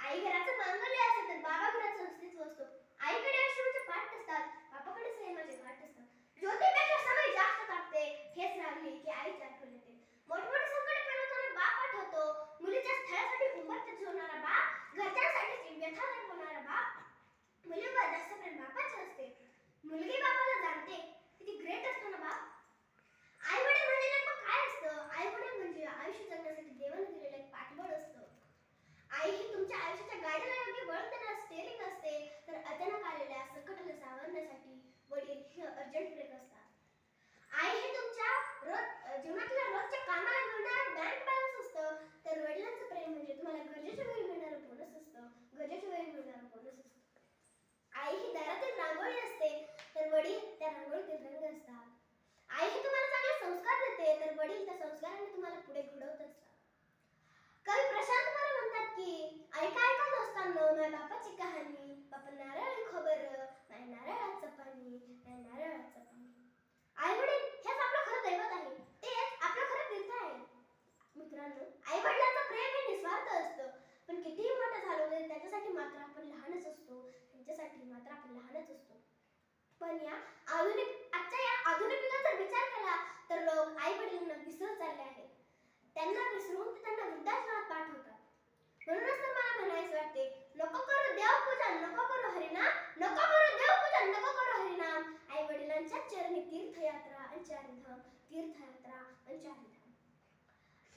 आई घराचं मांगल्य असेल तर बाबा घराचं असतो. आईकडे अश्रूचे पाठ असतात बापाकडे पाठ असतात. ज्योतीपेक्षा समय जास्त हेच लागले की आई आठवण येते मोठमोठे संकट बाप आठवतो. मुलीच्या स्थळासाठी उंबरते झोरणारा बाप घरच्यांसाठी व्यथा होणारा बाप. मुलीवर जास्त प्रेम बापाचे असते. मुलगी पुढे घडवत असतात संत्रा पंचामृता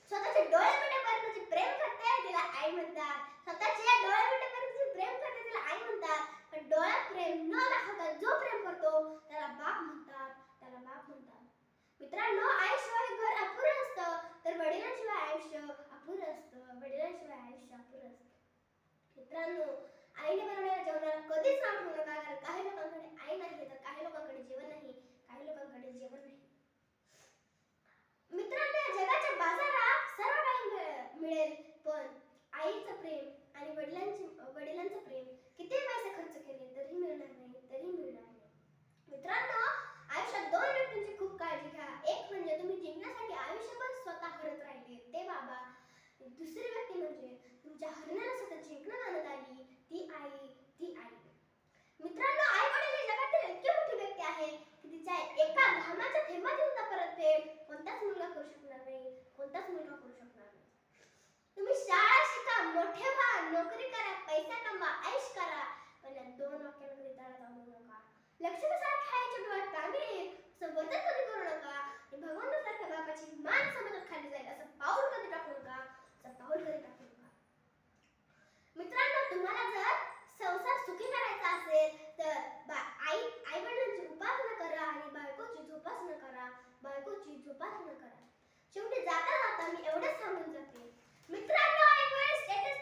स्वतःचे डोळे मिटेपर्यंत प्रेम करते तिला आई म्हणतात. स्वतःचे या डोळे मिटेपर्यंत प्रेम करते तिला आई म्हणतात. पण डोळ्या प्रेम न दाखवता जो प्रेम करतो त्याला बाप म्हणतात. त्याला बाप म्हणतात. मित्रांनो आईशिवाय घर अपुरं असतं तर वडिलांशिवाय आयुष्य अपुरं असतं. वडिलांशिवाय आयुष्य अपुरं असतं. मित्रांनो आईने बनवलेल्या जेवणाला कधीच नाव ठेवू नका कारण काही लोकांना संसार सुखी करायचा असेल तर आई आई वडिलांची उपासना करा आणि बायकोची जोपासना करा. बायकोची जोपासना करा. शेवटी जाता जाता मी एवढंच सांगून जाते. मित्रांनो एक वेळ स्टेटस